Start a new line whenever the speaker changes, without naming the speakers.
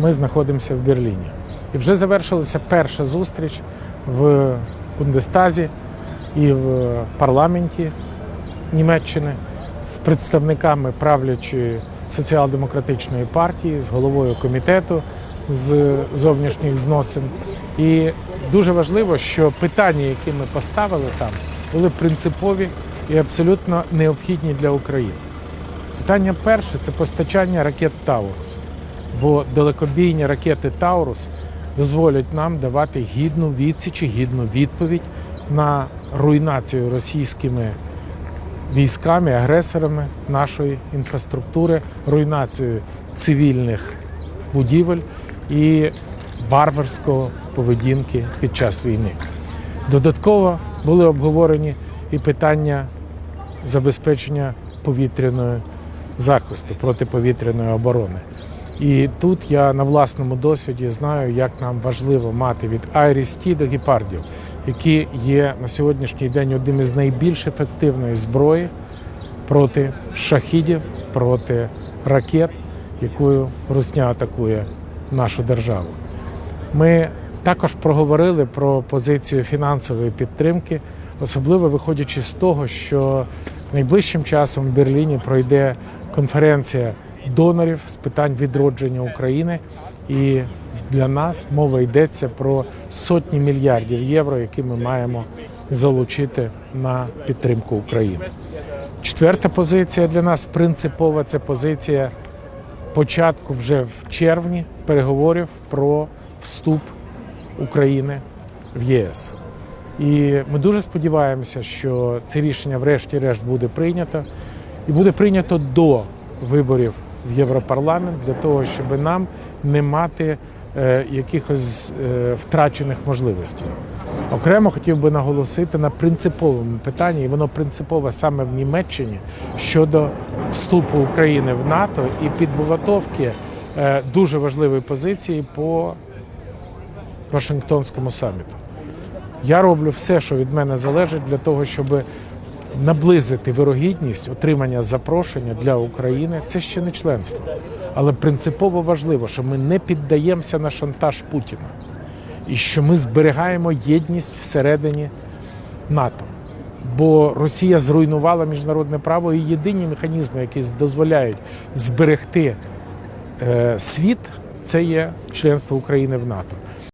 Ми знаходимося в Берліні. І вже завершилася перша зустріч в Бундестазі і в парламенті Німеччини з представниками правлячої соціал-демократичної партії, з головою комітету з зовнішніх зносин. І дуже важливо, що питання, які ми поставили там, були принципові і абсолютно необхідні для України. Питання перше це постачання ракет Таурус, бо далекобійні ракети Таурус дозволять нам давати гідну відсіч і гідну відповідь на руйнацію російськими військами, агресорами нашої інфраструктури, руйнацію цивільних будівель і варварського поведінки під час війни. Додатково були обговорені і питання забезпечення повітряної захисту протиповітряної оборони. І тут я на власному досвіді знаю, як нам важливо мати від Айрісті до гепардів, які є на сьогоднішній день одним із найбільш ефективної зброї проти шахідів, проти ракет, якою Русня атакує нашу державу. Ми також проговорили про позицію фінансової підтримки, особливо виходячи з того, що найближчим часом в Берліні пройде конференція донорів з питань відродження України. І для нас мова йдеться про сотні мільярдів євро, які ми маємо залучити на підтримку України. Четверта позиція для нас принципова це позиція початку вже в червні переговорів про вступ України в ЄС. І ми дуже сподіваємося, що це рішення, врешті-решт, буде прийнято, і буде прийнято до виборів в Європарламент для того, щоб нам не мати е, якихось е, втрачених можливостей. Окремо хотів би наголосити на принциповому питанні, і воно принципове саме в Німеччині щодо вступу України в НАТО і підготовки е, дуже важливої позиції по Вашингтонському саміту. Я роблю все, що від мене залежить, для того, щоб наблизити вирогідність отримання запрошення для України. Це ще не членство. Але принципово важливо, що ми не піддаємося на шантаж Путіна і що ми зберігаємо єдність всередині НАТО. Бо Росія зруйнувала міжнародне право і єдині механізми, які дозволяють зберегти е, світ, це є членство України в НАТО.